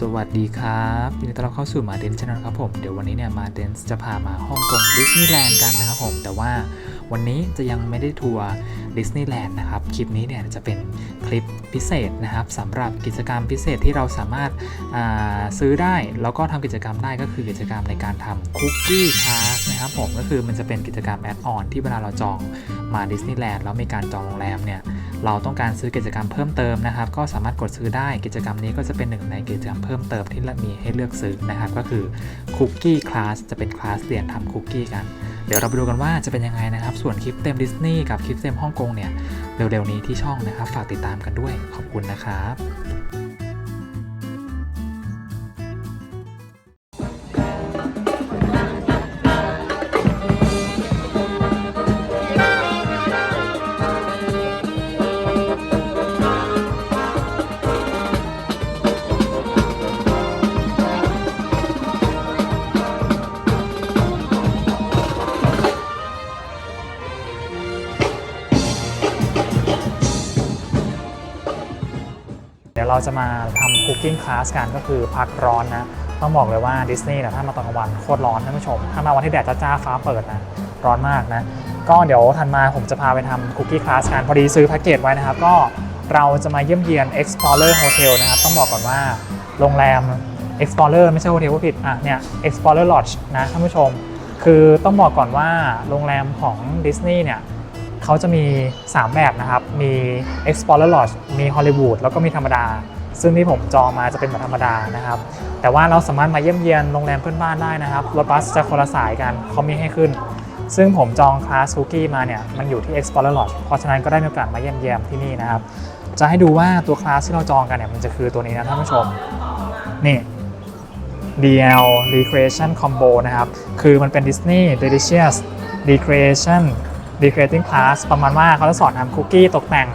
สวัสดีครับยินดีต้อนรับเข้าสู่มาเดนช anel ครับผม เดี๋ยววันนี้เนี่ยมาเดนจะพามาฮ่องกงดิสนีย์แลนด์กันนะครับผม แต่ว่าวันนี้จะยังไม่ได้ทัวร์ดิสนีย์แลนด์นะครับ คลิปนี้เนี่ยจะเป็นคลิปพิเศษนะครับสำหรับกิจกรรมพิเศษที่เราสามารถาซื้อได้ แล้วก็ทำกิจกรรมได้ก็คือกิจกรรมในการทำคุกกี้คลาสนะครับผมก็คือมันจะเป็นกิจกรรมแอดออนที่เวลาเราจองมาดิสนีย์แลนด์แล้วมีการจองโรงแรมเนี่ย เราต้องการซื้อกิจกรรมเพิ่มเติมนะครับ ก็สามารถกดซื้อได้กิจกรรมนี้ก็จะเป็นหนึ่งในกิจกรรมเพิ่มเติมที่มีให้เลือกซื้อนะครับ ก็คือคุกกี้คลาสจะเป็นคลาสเรียนทำคุกกี้กันเดี๋ยวเราไปดูกันว่าจะเป็นยังไงนะครับ ส่วนคลิปเต็มดิสนีย์กับคลิปเต็มฮ่องกงเนี่ยเร็วๆนี้ที่ช่องนะครับ ฝากติดตามกันด้วยขอบคุณนะครับ ดี๋ยวเราจะมาทำคุกกิ้งคลาสกันก็คือพักร้อนนะ ต้องบอกเลยว่าดิสนีย์นะถ้ามาตอนกลางวันโคตรร้อนท่านผู้ชม ถ้ามาวันที่แดดจ้าฟ้าเปิดนะ ร้อนมากนะ ก็เดี๋ยวทันมาผมจะพาไปทำคุกกี้คลาสกันพอดีซื้อแพ็กเกจไว้นะครับ ก็เราจะมาเยี่ยมเยียน Explorer Hotel นะครับ ต้องบอกก่อนว่าโรงแรม Explorer ไม่ใช่โฮเทลผู้ผิดอะเนี่ย Explorer Lodge นะท่านผู้ชม คือต้องบอกก่อนว่าโรงแรมของดิสนีย์เนี่ย เขาจะมี 3 แบบนะครับ มี Explorer Lodge มี Hollywood แล้วก็มีธรรมดา ซึ่งที่ผมจองมาจะเป็นแบบธรรมดานะครับ แต่ว่าเราสามารถมาเยี่ยมเยียนโรงแรมเพื่อนบ้านได้นะครับรถบัสจะคนละสายกันเขามีให้ขึ้น ซึ่งผมจองคลาสคุกกี้มาเนี่ยมันอยู่ที่ Explorer Lodge เพราะฉะนั้นก็ได้มีโอกาสมาเยี่ยมเยียมที่นี่นะครับ จะให้ดูว่าตัวคลาสที่เราจองกันเนี่ยมันจะคือตัวนี้นะท่านผู้ชม นี่ DL Recreation Combo นะครับ คือมันเป็น Disney Delicious Recreation Decorating Class ประมาณว่าเขาจะสอนทำคุกกี้ตกแต่ง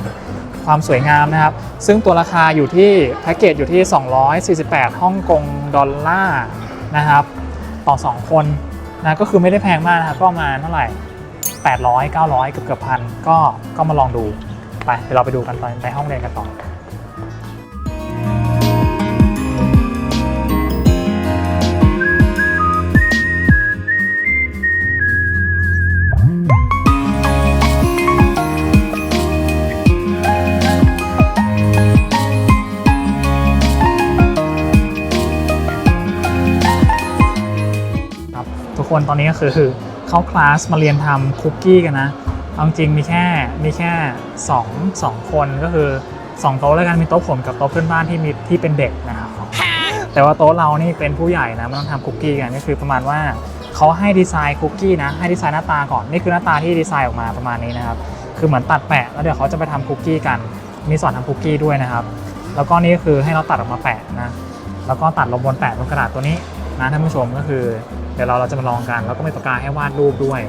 ความสวยงามนะครับ ซึ่งตัวราคาอยู่ที่แพ็กเกจอยู่ที่ 248ฮ่องกงดอลลาร์นะครับ ต่อ 2 คนนะก็คือไม่ได้แพงมากนะครับ ก็มาเท่าไหร่ 800 900 เกือบเกือบพันก็ก็มาลองดู ไปเดี๋ยวเราไปดูกันตอนในห้องเรียนกันต่อ คนตอนนี้ก็คือเข้าคลาสมาเรียนทำคุกกี้กันนะเอาจริงมีแค่มีแค่2 2คนก็คือ2โต๊ะแล้วกันมีโต๊ะผมกับโต๊ะเพื่อนบ้านที่มีที่เป็นเด็กนะครับแต่ว่าโต๊ะเรานี่เป็นผู้ใหญ่นะไม่ต้องทำคุกกี้กันก็คือประมาณว่าเขาให้ดีไซน์คุกกี้นะให้ดีไซน์หน้าตาก่อนนี่คือหน้าตาที่ดีไซน์ออกมาประมาณนี้นะครับคือเหมือนตัดแปะแล้วเดี๋ยวเขาจะไปทำคุกกี้กันมีสอนทำคุกกี้ด้วยนะครับ แล้วก็นี่ก็คือให้เราตัดออกมาแปะนะแล้วก็ตัดลงบนแปะบนกระดาษตัวนี้ นะท่านผู้ชมก็คือ เดี๋ยวเราเราจะมาลองกันแล้วก็มีปากกาให้วาดรูปด้วย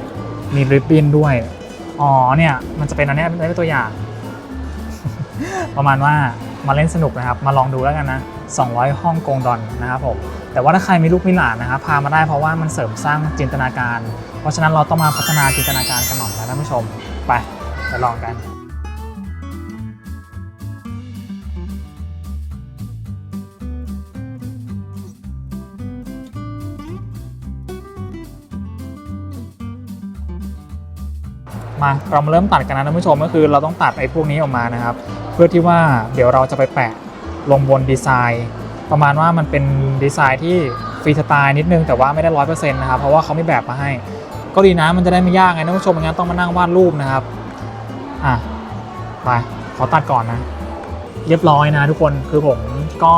มีริบบิ้นด้วย อ๋อเนี่ยมันจะเป็นอันนี้เป็นตัวอย่าง ประมาณว่ามาเล่นสนุกนะครับ มาลองดูแล้วกันนะ 200ฮ่องกงดอนนะครับผมแต่ว่าถ้าใครมีลูกมีหลานนะครับพามาได้เพราะว่ามันเสริมสร้างจินตนาการ เพราะฉะนั้นเราต้องมาพัฒนาจินตนาการกันหน่อยนะท่านผู้ชม ไปไปลองกัน มาเรามาเริ่มตัดกันนะท่านผู้ชมก็คือเราต้องตัดไอ้พวกนี้ออกมานะครับ เพื่อที่ว่าเดี๋ยวเราจะไปแปะลงบนดีไซน์ ประมาณว่ามันเป็นดีไซน์ที่ฟรีสไตล์นิดนึงแต่ว่าไม่ได้ร้อยเปอร์เซ็นต์นะครับเพราะว่าเขาไมีแบบมาให้ ก็ดีนะมันจะได้ไม่ยากไงท่านผู้ชมไม่งั้นต้องมานั่งวาดรูปนะครับอะไปขอตัดก่อนนะ เรียบร้อยนะทุกคนคือผมก็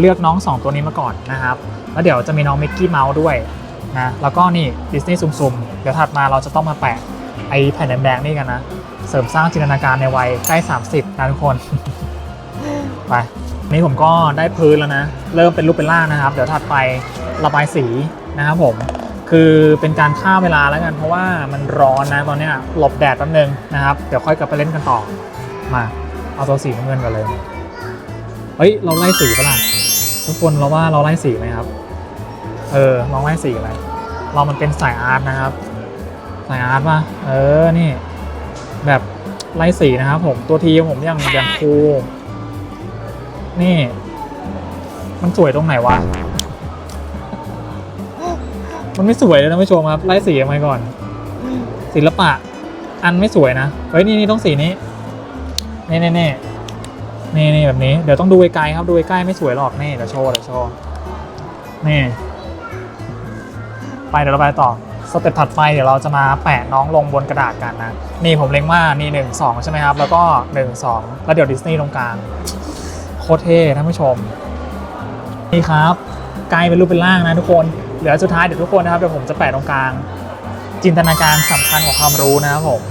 เลือกน้อง 2 ตัวนี้มาก่อนนะครับ แล้วเดี๋ยวจะมีน้องมิกกี้เมาส์ด้วยนะแล้วก็นี่ดิสนีย์ซุ่มๆ เดี๋ยวถัดมาเราจะต้องมาแปะ ไอ้แผ่นแดงๆนี่กันนะ เสริมสร้างจินตนาการในวัยใกล้ 30นะทุกคน ไปนี่ผมก็ได้พื้นแล้วนะ เริ่มเป็นรูปเป็นร่างนะครับ เดี๋ยวถัดไประบายสีนะครับผมคือเป็นการฆ่าเวลาแล้วกัน เพราะว่ามันร้อนนะตอนนี้หลบแดดแป๊บนึงนะครับ เดี๋ยวค่อยกลับไปเล่นกันต่อมาเอาตัวสีน้ำเงินกันเลยเฮ้ยเราไล่สีปะล่ะทุกคนเราว่าเราไล่สีไหมครับ เออลองไล่สีไหมเรามันเป็นสายอาร์ตนะครับายอาร์ตป่ะ เออ นี่ แบบไล่สีนะครับผม ตัวทีผมย่างย่างคูนี่ มันสวยตรงไหนวะ มันไม่สวยเลยนะผู้ชมครับ ไล่สีออกมาก่อน ศิลปะ อันไม่สวยนะ เฮ้ย นี่นี่ต้องสีนี้ นี่นี่นี่นี่นี่แบบนี้ เดี๋ยวต้องดูไกลๆครับ ดูใกล้ๆไม่สวยหรอก นี่เดี๋ยวโชว์เดี๋ยวโชว์ นี่ ไปเดี๋ยวเราไปต่อ สเต็ปถัดไปเดี๋ยวเราจะมาแปะน้องลงบนกระดาษกันนะ นี่ผมเล็งว่านี่หนึ่งสองใช่ไหมครับ แล้วก็หนึ่งสองแล้วเดี๋ยวดิสนีย์ตรงกลางโคตรเท่ท่านผู้ชม นี่ครับกลายเป็นรูปเป็นร่างนะทุกคนเหลือสุดท้ายเดี๋ยวทุกคนนะครับเดี๋ยวผมจะแปะตรงกลาง จินตนาการสำคัญของความรู้นะครับผม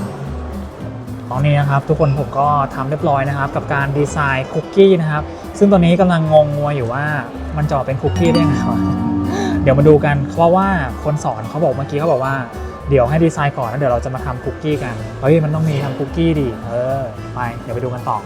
ตอนนี้นะครับทุกคนผมก็ทำเรียบร้อยนะครับ กับการดีไซน์คุกกี้นะครับ ซึ่งตอนนี้กำลังงงงัวอยู่ว่ามันจะอเป็นคุกกี้ได้ไงวะ เดี๋ยวมาดูกันเพราะว่าคนสอนเขาบอกเมื่อกี้เขาบอกว่าเดี๋ยวให้ดีไซน์ก่อนแล้วเดี๋ยวเราจะมาทำคุกกี้กัน เฮ้ย มันต้องมีทำคุกกี้ดิ เออ ไป เดี๋ยวไปดูกันต่อ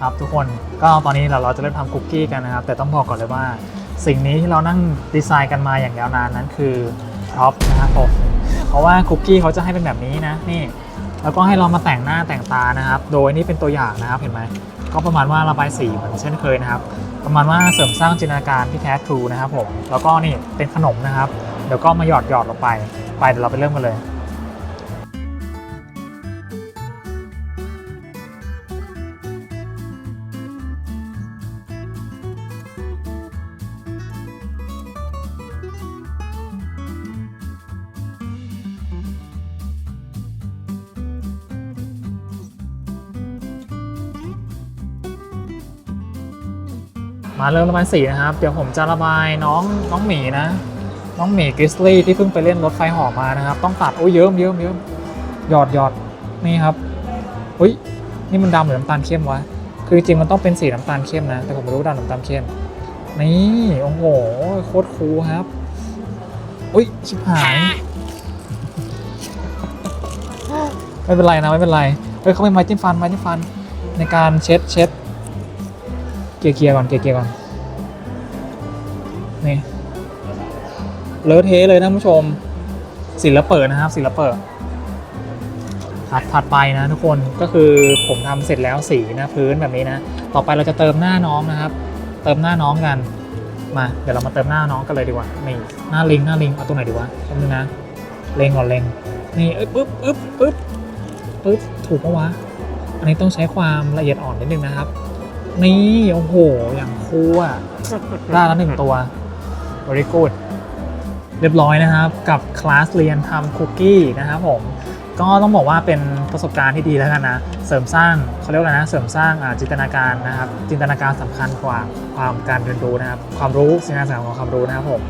ครับทุกคนก็ตอนนี้เราเราจะเริ่มทำคุกกี้กันนะครับ แต่ต้องบอกก่อนเลยว่า สิ่งนี้ที่เรานั่งดีไซน์กันมาอย่างยาวนานนั้นคือพร็อพนะครับผมเพราะว่าคุกกี้เขาจะให้เป็นแบบนี้นะนี่แล้วก็ให้เรามาแต่งหน้าแต่งตานะครับ โดยนี่เป็นตัวอย่างนะครับเห็นไหมก็ประมาณว่าระบายสีเหมือนเช่นเคยนะครับ ประมาณว่าเสริมสร้างจินตนาการที่แท้ทรูนะครับผมแล้วก็นี่เป็นขนมนะครับ เดี๋ยวก็มาหยอดหยอดลงไป ไปเดี๋ยวเราไปเริ่มกันเลย มาเริ่มระบายสีนะครับ เดี๋ยวผมจะระบายน้องน้องหมีนะ น้องหมีกริสลี่ที่เพิ่งไปเล่นรถไฟเหอมานะครับ ต้องตัดโอ้ยเยิ้มเยิ้มเยิ้มหยอดหยอดนี่ครับอุ้ยนี่มันดำหรือน้ำตาลเข้มวะคือจริงๆมันต้องเป็นสีน้ำตาลเข้มนะ แต่ผมไม่รู้ว่าดำน้ำตาลเข้มนี่โอ้โหโคตรคูลครับอุ้ยชิบหายไม่เป็นไรนะไม่เป็นไรเฮ้ยเขาเป็นไม้จิ้มฟันไม้จิ้มฟันในการเช็ดเช็ด เกียร์เกียร์ก่อนเกียร์เกียร์ก่อนนี่เลอะเทเลยนะผู้ชมศิลปะนะครับศิลปะถัดถัดไปนะทุกคนก็คือผมทำเสร็จแล้วสีนะพื้นแบบนี้นะ ต่อไปเราจะเติมหน้าน้องนะครับ เติมหน้าน้องกันมาเดี๋ยวเรามาเติมหน้าน้องกันเลยดีกว่านี่หน้าลิงหน้าลิงเอาตัวไหนดีวะแป๊บนึงนะเลงก่อนเลงนี่เอ้ยปึ๊บปึ๊บปึ๊บปึ๊บถูกปะวะอันนี้ต้องใช้ความละเอียดอ่อนนิดนึงนะครับ นี่ โอ้โห อย่างคูลอะได้แล้วหนึ่งตัว very good เรียบร้อยนะครับ กับคลาสเรียนทำคุกกี้นะครับผม ก็ต้องบอกว่าเป็นประสบการณ์ที่ดีแล้วกันนะ เสริมสร้างเขาเรียกว่าอะไรนะ เสริมสร้างอ่าจินตนาการนะครับ จินตนาการสำคัญกว่าความการเรียนรู้นะครับ ความรู้สิ่งต่างๆของความรู้นะครับผม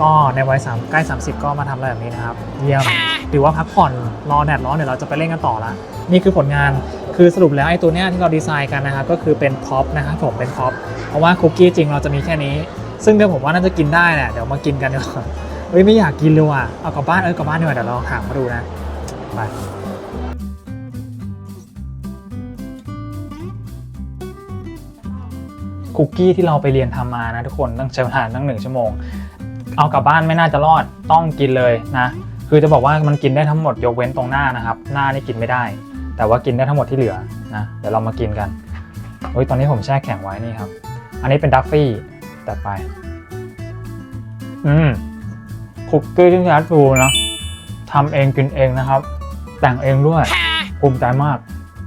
ก็ในวัยสามใกล้ 30 ก็มาทำอะไรแบบนี้นะครับ เยี่ยมถือว่าพักผ่อนรอแดดร้อนเดี๋ยวเราจะไปเล่นกันต่อละ นี่คือผลงาน คือสรุปแล้วไอ้ตัวเนี้ยที่เราดีไซน์กันนะครับก็คือเป็นพ็อปนะครับผมเป็นพ็อปเพราะว่าคุกกี้จริงเราจะมีแค่นี้ ซึ่งเดี๋ยวผมว่าน่าจะกินได้แหละเดี๋ยวมากินกันดีกว่าเฮ้ยไม่อยากกินเลยว่ะเอากลับบ้านเออกลับบ้านดีกว่าเดี๋ยวเราถามมาดูนะไปคุกกี้ที่เราไปเรียนทำมานะทุกคนต้องใช้เวลาตั้งหนึ่งชั่วโมง เอากลับบ้านไม่น่าจะรอดต้องกินเลยนะ คือจะบอกว่ามันกินได้ทั้งหมดยกเว้นตรงหน้านะครับ หน้านี่กินไม่ได้ แต่ว่ากินได้ทั้งหมดที่เหลือนะเดี๋ยวเรามากินกันเฮ้ยตอนนี้ผมแช่แข็งไว้นี่ครับ อันนี้เป็นดัฟฟี่ตัดไป อืมคุกกี้ที่แท้ทรูนะทำเองกินเองนะครับ แต่งเองด้วยภูมิใจมาก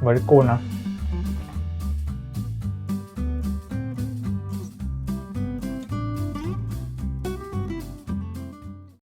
บริกูลนะ